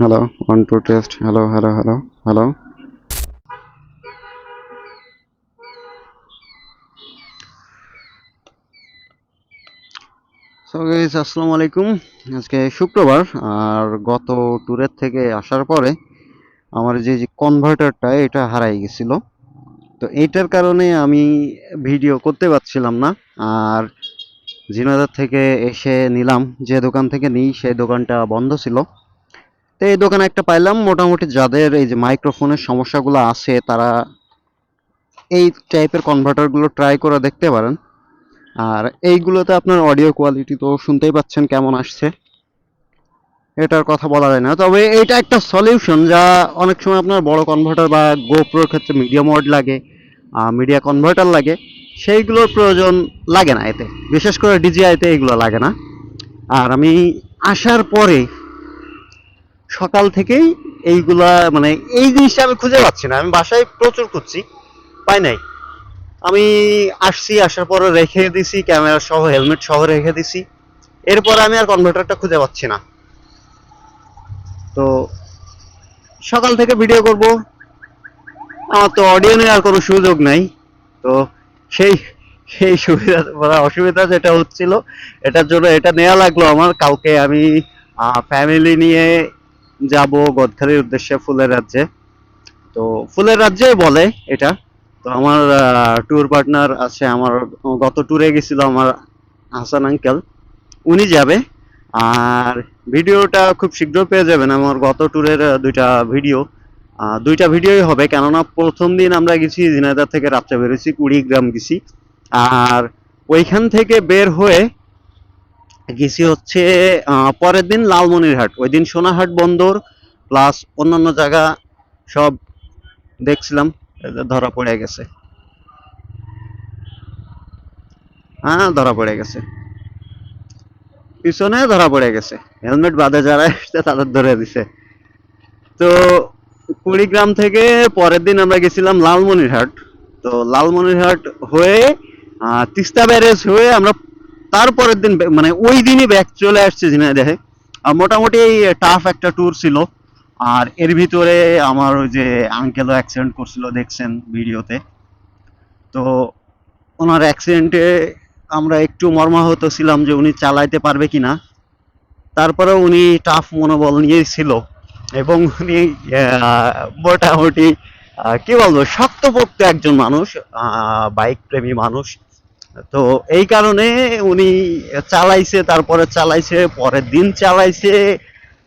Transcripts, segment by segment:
Hello one two test hello hello hello hello আসসালামু আলাইকুম আজকে শুক্রবার, আর গত ট্যুরের থেকে আসার পরে আমার যে কনভার্টারটা এটা হারাই গেছিল। তো এইটার কারণে আমি ভিডিও করতে পারছিলাম না, আর জিনাদার থেকে এসে নিলাম। যে দোকান থেকে নিই, সেই দোকানটা বন্ধ ছিল। তো এই দোকানে একটা পাইলাম। মোটামুটি যাদের এই যে মাইক্রোফোনের সমস্যাগুলো আছে, তারা এই টাইপের কনভার্টারগুলো ট্রাই করে দেখতে পারেন। আর এইগুলোতে আপনার অডিও কোয়ালিটি তো শুনতেই পাচ্ছেন কেমন আসছে। এটার কথা বলা যায় না। তবে এটা একটা সলিউশন যা অনেক সময় আপনার বড় কনভার্টার বা গোপ্রোর ক্ষেত্রে মিডিয়া মোড লাগে মিডিয়া কনভার্টার লাগে। সেইগুলোর প্রয়োজন লাগে না এতে। বিশেষ করে ডিজিআইতে এইগুলো লাগে না। আর আমি আসার পরে সকাল থেকেই এইগুলা মানে এই জিনিসটা আমি খুঁজে পাচ্ছি না। আমি বাসায় প্রচুর খুঁজছি, পাই নাই। আমি আসছি, আসার পরে রেখে দিছি, ক্যামেরা সহ, হেলমেট সহ রেখে দিছি। এরপর আমি আর কনভার্টারটা খুঁজে পাচ্ছি না। তো সকাল থেকে ভিডিও করব। আমার তো অডিও নেওয়ার কোনো সুযোগ নাই। তো সেই সেই সুবিধা বা অসুবিধা যেটা হচ্ছিল, এটার জন্য এটা নেওয়া লাগল আমার। কাউকে আমি ফ্যামিলি নিয়ে যাব গদখালির উদ্দেশ্যে ফুলের রাজ্যে। তো ফুলের রাজ্যে বলে এটা। তো আমার ট্যুর পার্টনার আছে আমার, গত ট্যুরে গেছিল আমার হাসান আঙ্কেল উনি যাবে। আর ভিডিওটা খুব শীঘ্র পেয়ে যাবেন আমার গত ট্যুরের দুইটা ভিডিও দুইটা ভিডিওই হবে, কেননা প্রথম দিন আমরা গেছি ঝিনাইদহ থেকে রাত্রে বেরোছি কুড়িগ্রাম গেছি। আর ওইখান থেকে বের হয়ে গেছি হচ্ছে পরের দিন লালমনিরহাট। ওই দিন সোনাহাট বন্দর প্লাস অন্যান্য জায়গা সব দেখছিলাম ধরা পড়ে গেছে। হ্যাঁ ধরা পড়ে গেছে। পিছনে ধরা পড়ে গেছে। হেলমেট বাদে যারা এসছে তাদের ধরে দিছে। তো কুড়িগ্রাম থেকে পরের দিন আমরা গেছিলাম লালমনিরহাট। তো লালমনিরহাট হয়ে তিস্তা ব্যারেজ হয়ে আমরা তারপরের দিন মানে ওই দিনই ব্যাক চলে আসছে ঝিনাইদহে মোটামুটি টাফ একটা ট্যুর ছিল। আর এর ভিতরে আমার ওই যে আঙ্কেলও অ্যাক্সিডেন্ট করছিল দেখছেন ভিডিওতে। তো ওনার অ্যাক্সিডেন্টে আমরা একটু মর্মাহত ছিলাম যে উনি চালাইতে পারবে কিনা। তারপরে উনি টাফ মনোবল নিয়ে ছিল। এবং উনি আহ, মোটামুটি কি বলব শক্তপোক্ত একজন মানুষ বাইক প্রেমী মানুষ। তো এই কারণে উনি চালাইছে তারপরে চালাইছে পরের দিন চালাইছে।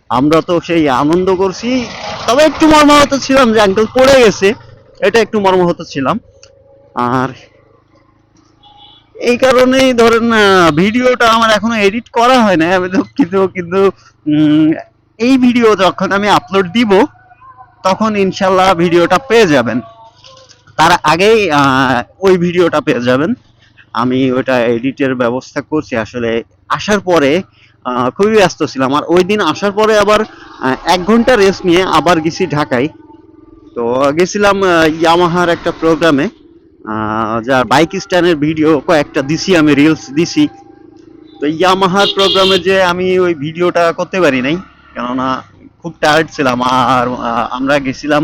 আমরা তো সেই আনন্দ করছি। তবে একটু মর্মাহত ছিলাম যে আঙ্কেল পড়ে গেছে এটা একটু মর্মাহত ছিলাম। আর এই কারণেই ধরেন ভিডিওটা আমার এখনও এডিট করা হয় না আমি কিন্তু উম, এই ভিডিও যখন আমি আপলোড দিব তখন ইনশাল্লাহ ভিডিওটা পেয়ে যাবেন। তার আগেই ওই ভিডিওটা পেয়ে যাবেন। আমি ওটা এডিটের ব্যবস্থা করছি। আসলে আসার পরে খুবই ব্যস্ত ছিলাম। আর ওই দিন আসার পরে আবার এক ঘণ্টা রেস্ট নিয়ে আবার গেছি ঢাকায়। তো গেছিলাম ইয়ামাহার একটা প্রোগ্রামে যার বাইক স্ট্যান্ডের ভিডিও কয়েকটা দিছি, আমি রিলস দিছি। তো ইয়ামাহার প্রোগ্রামে যে আমি ওই ভিডিওটা করতে পারি নাই, কেননা খুব টায়ার্ড ছিলাম। আর আমরা গেছিলাম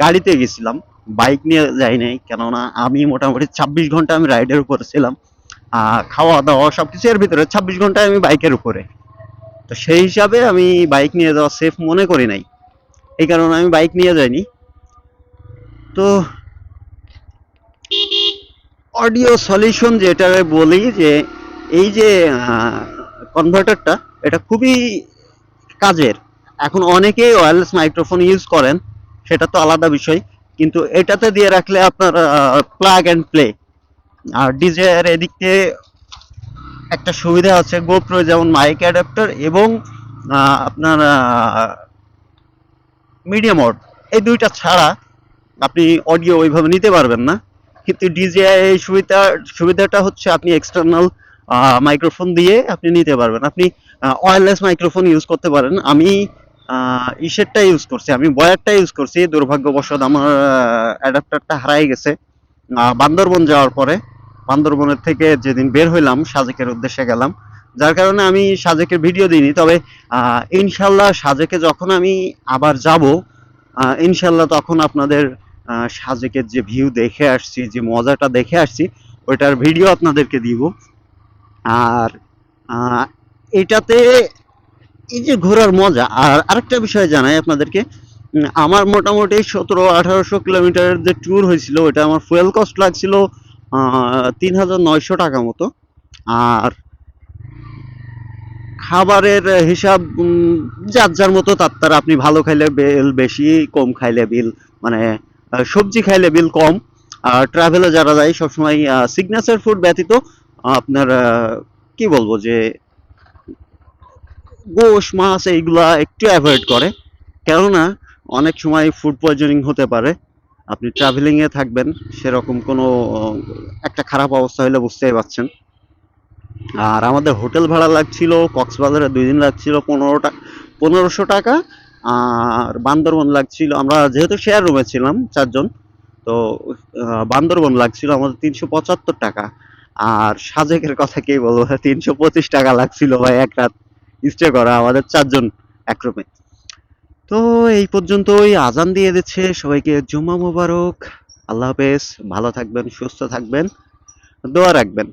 গাড়িতে গেছিলাম। বাইক নিয়ে যাই নাই, কেননা আমি মোটামুটি ছাব্বিশ ঘণ্টা আমি রাইডের উপরে ছিলাম খাওয়া দাওয়া সবকিছু এর ভিতরে, ছাব্বিশ ঘণ্টা আমি বাইকের উপরে। তো সেই হিসাবে আমি বাইক নিয়ে যাওয়া সেফ মনে করি নাই। এই কারণে আমি বাইক নিয়ে যাইনি। তো অডিও সলিউশন যেটা বলি যে, এই যে কনভার্টারটা এটা খুবই কাজের। এখন অনেকেই ওয়্যারলেস মাইক্রোফোন ইউজ করেন, সেটা তো আলাদা বিষয়। কিন্তু এটাতে দিয়ে রাখলে আপনার প্লাগ অ্যান্ড প্লে আর ডিজে এর এদিক দিয়ে একটা সুবিধা আছে গোপ্রো যেমন মাইক অ্যাডাপ্টার এবং আপনার মিডিয়াম মোড এই দুইটা ছাড়া আপনি অডিও ওইভাবে নিতে পারবেন না। কিন্তু ডিজিআই এই সুবিধা, সুবিধাটা হচ্ছে আপনি এক্সটার্নাল মাইক্রোফোন দিয়ে আপনি নিতে পারবেন। আপনি ওয়্যারলেস মাইক্রোফোন ইউজ করতে পারেন। আমি ইসেরটা ইউজ করছি। আমি বয়ারটা ইউজ করছি। দুর্ভাগ্যবশত আমার অ্যাডাপ্টারটা হারাই গেছে। বান্দরবন যাওয়ার পরে, বান্দরবনের থেকে যেদিন বের হইলাম, সাজেকের উদ্দেশ্যে গেলাম। যার কারণে আমি সাজেকের ভিডিও দিইনি। তবে ইনশাল্লাহ সাজেকে যখন আমি আবার যাব ইনশাল্লাহ তখন আপনাদের সাজেকের যে ভিউ দেখে আসছি, যে মজাটা দেখে আসছি, ওইটার ভিডিও আপনাদেরকে দিব। আর এটাতে এই যে ঘোরার মজা, আর আরেকটা বিষয় জানাই আপনাদেরকে আমার মোটামুটি সতেরো, আঠারোশো কিলোমিটারের যে ট্যুর হয়েছিল ওটা আমার ফুয়েল কস্ট লাগছিল তিন হাজার নয়শো টাকা মতো। আর খাবারের হিসাব যার যার মতো তার তার, আপনি ভালো খাইলে বিল বেশি, কম খাইলে বিল মানে সবজি খাইলে বিল কম। আর ট্রাভেলে যারা যায়, সবসময় সিগনেচার ফুড ব্যতীত আপনার কি বলব যে গোশ মাছ এইগুলা একটু অ্যাভয়েড করে। কেননা অনেক সময় ফুড পয়জনিং হতে পারে। আপনি ট্রাভেলিং এ থাকবেন সেরকম কোনো একটা খারাপ অবস্থা হলে বুঝতেই পারছেন। আর আমাদের হোটেল ভাড়া লাগছিল কক্সবাজারে দুই দিন লাগছিল পনেরো টাকা পনেরোশো টাকা। আর বান্দরবন লাগছিল আমরা যেহেতু শেয়ার রুমে ছিলাম চারজন তো বান্দরবন লাগছিল আমাদের তিনশো পঁচাত্তর টাকা। আর সাজেকের কথা কি বলব? তিনশো পঁচিশ টাকা লাগছিল ভাই এক রাত। স্টে করা আমাদের চারজন এক তো এই পর্যন্তই আজান দিয়ে দিচ্ছে। সবাইকে জুম্মা মোবারক। আল্লাহ হাফেজ। ভালো থাকবেন, সুস্থ থাকবেন। দোয়া রাখবেন।